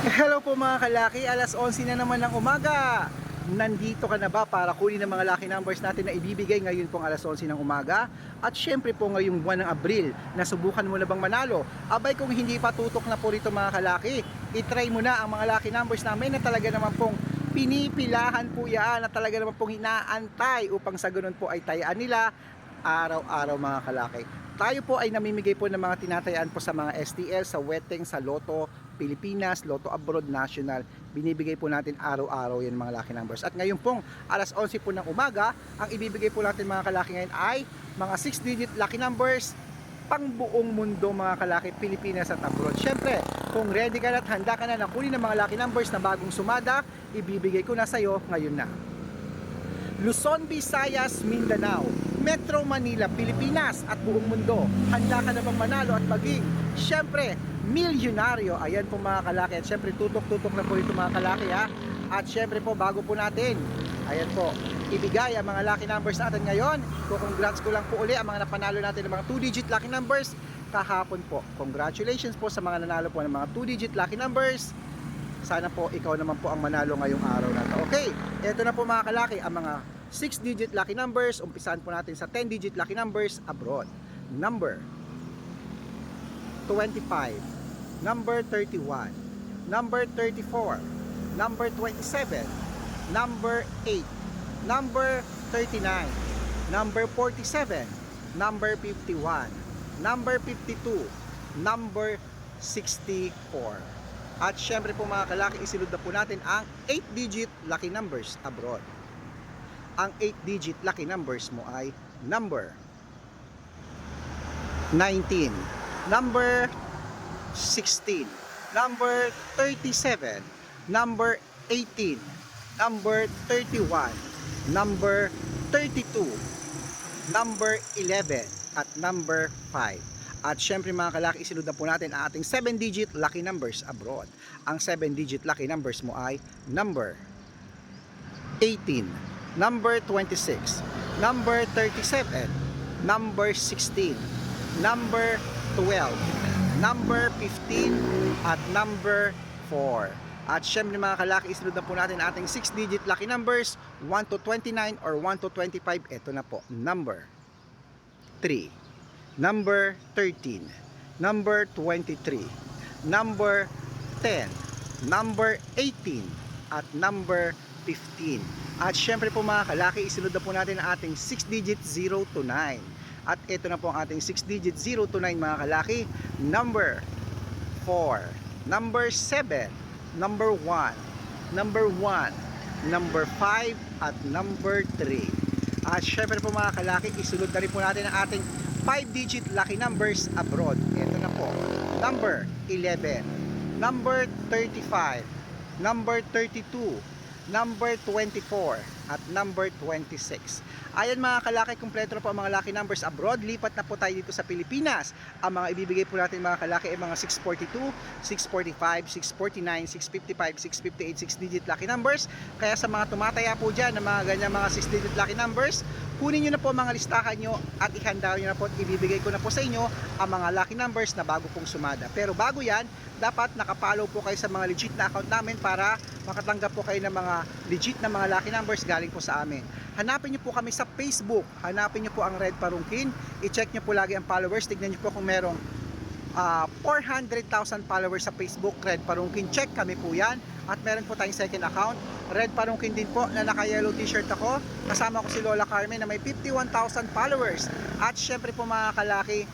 Hello po mga kalaki, alas 11 na naman ng umaga. Nandito ka na ba para kunin ang mga lucky numbers natin na ibibigay ngayon pong alas 11 ng umaga? At syempre po ngayong buwan ng Abril, nasubukan mo na bang manalo? Abay kung hindi pa tutok na po rito mga kalaki, itry mo na ang mga lucky numbers namin na talaga naman pong pinipilahan po yan na talaga naman pong inaantay upang sa ganun po ay tayaan nila araw-araw mga kalaki. Tayo po ay namimigay po ng mga tinatayaan po sa mga STL, sa Weteng, sa Lotto, Pilipinas, Lotto Abroad National. Binibigay po natin araw-araw yan mga lucky numbers. At ngayon pong alas 11 po ng umaga, ang ibibigay po natin mga kalaki ngayon ay mga 6-digit lucky numbers pang buong mundo mga kalaki Pilipinas at abroad. Syempre, kung ready ka na at handa ka na na kunin ng mga lucky numbers na bagong sumada, ibibigay ko na sa'yo ngayon na. Luzon, Visayas, Mindanao, Metro Manila, Pilipinas at buong mundo. Handa ka na bang manalo at maging, syempre, milyonaryo. Ayan po mga kalaki. At syempre, tutok-tutok na po ito mga kalaki ha. At syempre po, bago po natin, ayan po, ibigay ang mga lucky numbers natin ngayon. Congrats ko lang po uli ang mga napanalo natin ng mga 2-digit lucky numbers kahapon po. Congratulations po sa mga nanalo po ng mga 2-digit lucky numbers. Sana po ikaw naman po ang manalo ngayong araw na to. Okay, ito na po mga kalaki ang mga 6-digit lucky numbers. Umpisahan po natin sa 10-digit lucky numbers abroad. Number 25, number 31, number 34, number 27, number 8, number 39, number 47, number 51, number 52, number 64. At syempre po mga kalaki, isunod na po natin ang 8-digit lucky numbers abroad. Ang 8-digit lucky numbers mo ay number 19, number 16, number 37, number 18, number 31, number 32, number 11, at number 5. At syempre mga kalaki, isunod na po natin ang ating 7-digit lucky numbers abroad. Ang 7-digit lucky numbers mo ay number 18, number 26, number 37, number 16, number 12, number 15, at number 4. At syempre mga kalaki, isunod na po natin ating 6-digit lucky numbers 1 to 29 or 1 to 25. Ito na po, number 3, number 13, number 23, number 10, number 18, at number 15. At syempre po mga kalaki, isunod na po natin ang ating 6-digit 0 to 9. At ito na po ang ating 6-digit 0 to 9 mga kalaki. Number 4, number 7, number 1, number 1, number 5, at number 3. At syempre po mga kalaki, isunod na rin po natin ang ating 5-digit lucky numbers abroad. Ito na po. Number 11, number 35, number 32, number 24, at number 26. Ayan mga kalaki, kumpleto na po ang mga lucky numbers abroad. Lipat na po tayo dito sa Pilipinas. Ang mga ibibigay po natin mga kalaki ay mga 642, 645, 649, 655, 658, 6-digit lucky numbers. Kaya sa mga tumataya po dyan ng mga ganyan mga 6-digit lucky numbers, kunin nyo na po mga listahan nyo at ihanda nyo na po at ibibigay ko na po sa inyo ang mga lucky numbers na bago pong sumada. Pero bago yan, dapat nakapollow po kayo sa mga legit na account namin para makatanggap po kayo ng mga legit na mga lucky numbers galing po sa amin. Hanapin nyo po kami sa Facebook. Hanapin nyo po ang Red Parungkin. I-check nyo po lagi ang followers. Tignan nyo po kung merong ah, 400,000 followers sa Facebook, Red Parungkin. Check kami po yan. At meron po tayong second account, Red Parungkin din po, na naka-yellow t-shirt ako. Kasama ko si Lola Carmen na may 51,000 followers. At syempre po mga kalaki,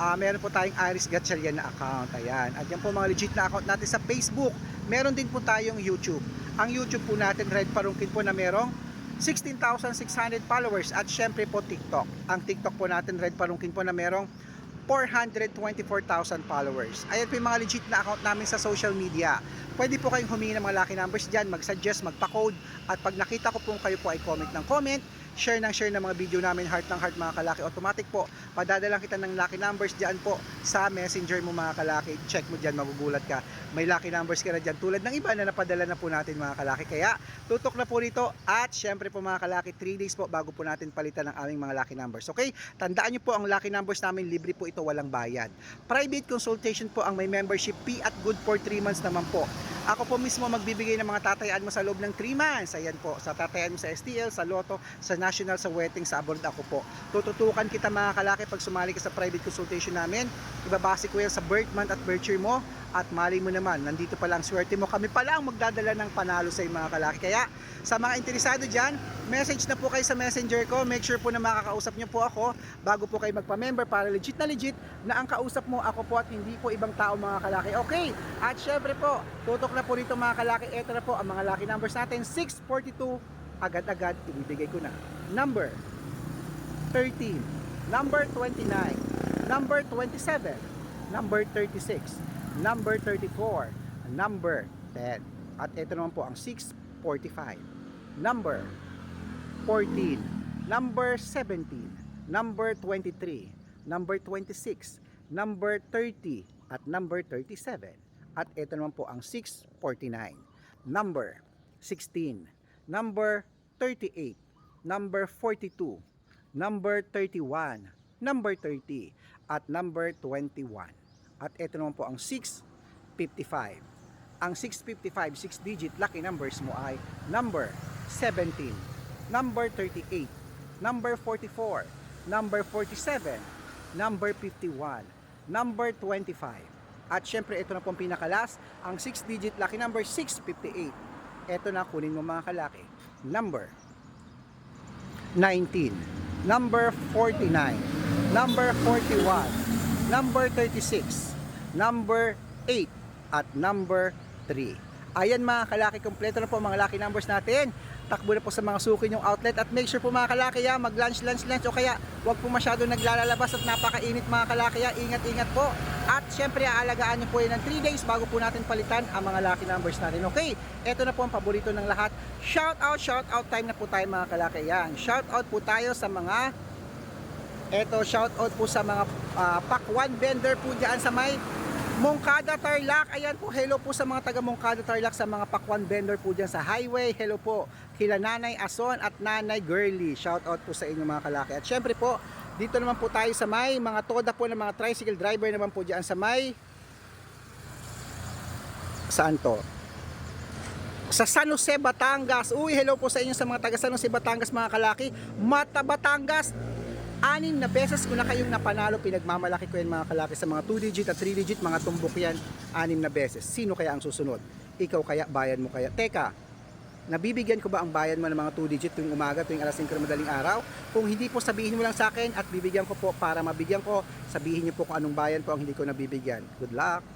ah, meron po tayong Iris Gatchalian na account. Ayan. At yan po mga legit na account natin sa Facebook. Meron din po tayong YouTube. Ang YouTube po natin, Red Parungkin po na merong 16,600 followers at syempre po TikTok. Ang TikTok po natin, Red Parungkin po na merong 424,000 followers. Ayan po yung mga legit na account namin sa social media. Pwede po kayong humingi ng mga lucky numbers dyan, mag-suggest, magpa-code. At pag nakita ko po kayo po ay comment ng comment, share ng share ng mga video namin, heart ng heart mga kalaki, automatic po, padadalang kita ng lucky numbers dyan po sa messenger mo mga kalaki. Check mo dyan, magugulat ka. May lucky numbers ka na dyan, tulad ng iba na napadala na po natin mga kalaki. Kaya, tutok na po rito at syempre po mga kalaki, 3 days po bago po natin palitan ang aming mga lucky numbers. Okay? Tandaan nyo po ang lucky numbers namin, libre po ito, walang bayad. Private consultation po ang may membership fee at good for 3 months naman po. Ako po mismo magbibigay ng mga tatayaan mo sa loob ng 3 months. Ayan po, sa tatayaan mo sa STL, sa Lotto, sa National, sa Wedding, sa abroad ako po. Tututukan kita mga kalaki pag sumali ka sa private consultation namin. Ibabase ko yan sa birth month at birth year mo. At mali mo naman, nandito pa lang swerte mo. Kami pa lang magdadala ng panalo sa mga kalaki. Kaya sa mga interesado dyan, message na po kayo sa messenger ko. Make sure po na makakausap niyo po ako bago po kayo magpa-member para legit na legit na ang kausap mo ako po at hindi po ibang tao mga kalaki. Okay, at syempre po, tutok na po dito mga kalaki. Ito na po ang mga lucky numbers natin. 642, agad-agad ibibigay ko na. Number 13, number 29, number 27, number 36, number 34, number 10. At ito naman po ang 645, number 14, number 17, number 23, number 26, number 30, at number 37. At ito naman po ang 649, number 16, number 38, number 42, number 31, number 30, at number 21. At ito naman po ang 655. Ang 655, 6 digit lucky numbers mo ay number 17, number 38, number 44, number 47, number 51, number 25. At syempre ito na po ang pinakalas, ang 6 digit lucky number 658. Ito na kunin mo mga kalaki. Number 19, number 49, number 41, number 36, number 8, at number 3. Ayan mga kalaki, kompleto na po mga lucky numbers natin. Takbo na po sa mga suki yung outlet at make sure po mga kalaki ya, mag lunch lunch lunch o kaya wag po masyado naglalabas at napakainit mga kalaki ya, ingat ingat po. At syempre aalagaan niyo po yan ng 3 days bago po natin palitan ang mga lucky numbers natin. Okay, ito na po ang paborito ng lahat. Shout out, shout out time na po tayo mga kalaki yan. Shout out po tayo sa mga Eto, shout out po sa mga ah, pakwan vendor po dyan sa may Mongkada Tarlac. Ayan po, hello po sa mga taga Mongkada Tarlac sa mga pakwan vendor po dyan sa highway. Hello po kila Nanay Ason at Nanay Girly. Shout out po sa inyo mga kalaki. At syempre po, dito naman po tayo sa may mga toda po ng mga tricycle driver naman po dyan sa may saan to? sa San Jose, Batangas. Uy, hello po sa inyo sa mga taga San Jose, Batangas mga kalaki. Mata Batangas, anim na beses ko na kayong napanalo. Pinagmamalaki ko yan mga kalaki sa mga 2 digit at 3 digit, mga tumbok yan, anim na beses. Sino kaya ang susunod? Ikaw kaya, bayan mo kaya? Teka, nabibigyan ko ba ang bayan mo ng mga 2 digit tuwing umaga, tuwing alas 5 ng madaling araw? Kung hindi po, sabihin mo lang sa akin at bibigyan ko po para mabigyan ko. Sabihin niyo po kung anong bayan po ang hindi ko nabibigyan. Good luck!